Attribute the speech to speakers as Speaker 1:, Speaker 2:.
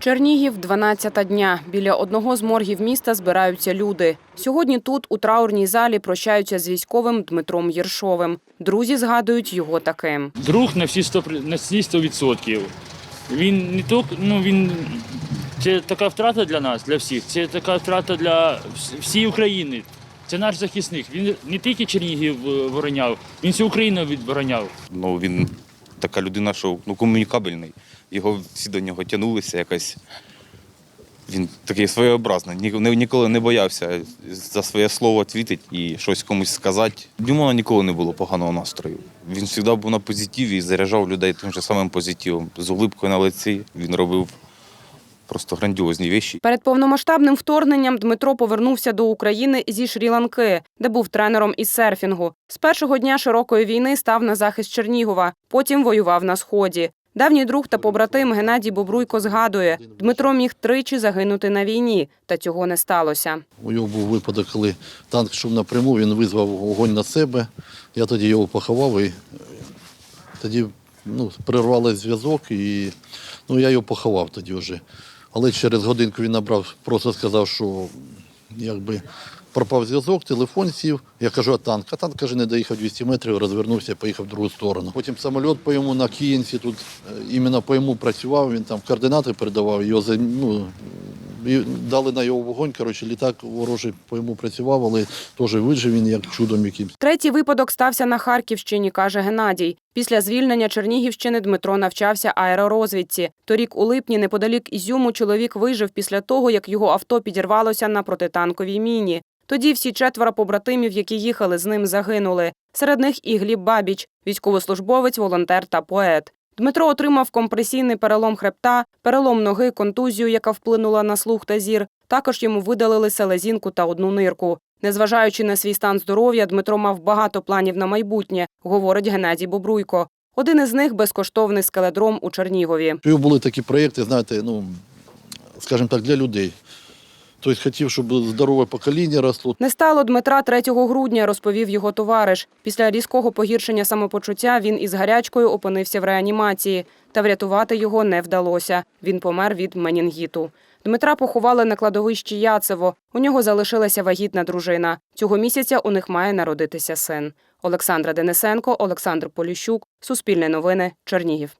Speaker 1: Чернігів, 12 дня. Біля одного з моргів міста збираються люди. Сьогодні тут, у траурній залі, прощаються з військовим Дмитром Єршовим. Друзі згадують його таким.
Speaker 2: Друг на всі 100%. На всі 100%. Він не то, ну він це така втрата для нас, для всіх. Це така втрата для всієї України. Це наш захисник. Він не тільки Чернігів е, вороняв, він всю Україну відбороняв.
Speaker 3: Ну, він така людина, що ну, комунікабельний. Його всі до нього тягнулися якось. Він такий своєобразний, ні- ні- ніколи не боявся за своє слово твітить і щось комусь сказати. В ніколи не було поганого настрою. Він завжди був на позитиві і заряджав людей тим же самим позитивом. З улипкою на лиці він робив просто грандіозні речі.
Speaker 1: Перед повномасштабним вторгненням Дмитро повернувся до України зі Шрі-Ланки, де був тренером із серфінгу. З першого дня широкої війни став на захист Чернігова, потім воював на сході. Давній друг та побратим Геннадій Бобруйко згадує, Дмитро міг тричі загинути на війні, та цього не сталося.
Speaker 4: У нього був випадок, коли танк йшов напряму, він визвав вогонь на себе. Я тоді його поховав і е, тоді ну, перервали зв'язок і ну, я його поховав тоді вже. Але через годинку він набрав, просто сказав, що якби пропав зв'язок, телефон сів. Я кажу, а танк? А танк каже, не доїхав 200 метрів, розвернувся, поїхав в другу сторону. Потім самоліт по йому на Київці, тут е, іменно по йому працював, він там координати передавав, його ну, дали на його вогонь. Коротше, літак ворожий по йому працював, але теж вижив він як чудом якимсь.
Speaker 1: Третій випадок стався на Харківщині, каже Геннадій. Після звільнення Чернігівщини Дмитро навчався аеророзвідці. Торік у липні, неподалік Ізюму, чоловік вижив після того, як його авто підірвалося на протитанковій міні. Тоді всі четверо побратимів, які їхали з ним, загинули. Серед них і Гліб Бабіч, військовослужбовець, волонтер та поет. Дмитро отримав компресійний перелом хребта, перелом ноги, контузію, яка вплинула на слух та зір. Також йому видалили селезінку та одну нирку. Незважаючи на свій стан здоров'я, Дмитро мав багато планів на майбутнє, говорить Геннадій Бобруйко. Один із них безкоштовний скеледром у Чернігові.
Speaker 4: Були такі проєкти, знаєте, ну, скажімо так, для людей. Тобто хотів, щоб здорове покоління росло.
Speaker 1: Не стало Дмитра 3 грудня, розповів його товариш. Після різкого погіршення самопочуття він із гарячкою опинився в реанімації. Та врятувати його не вдалося. Він помер від менінгіту. Дмитра поховали на кладовищі Яцево. У нього залишилася вагітна дружина. Цього місяця у них має народитися син. Олександра Денисенко, Олександр Поліщук. Суспільне новини. Чернігів.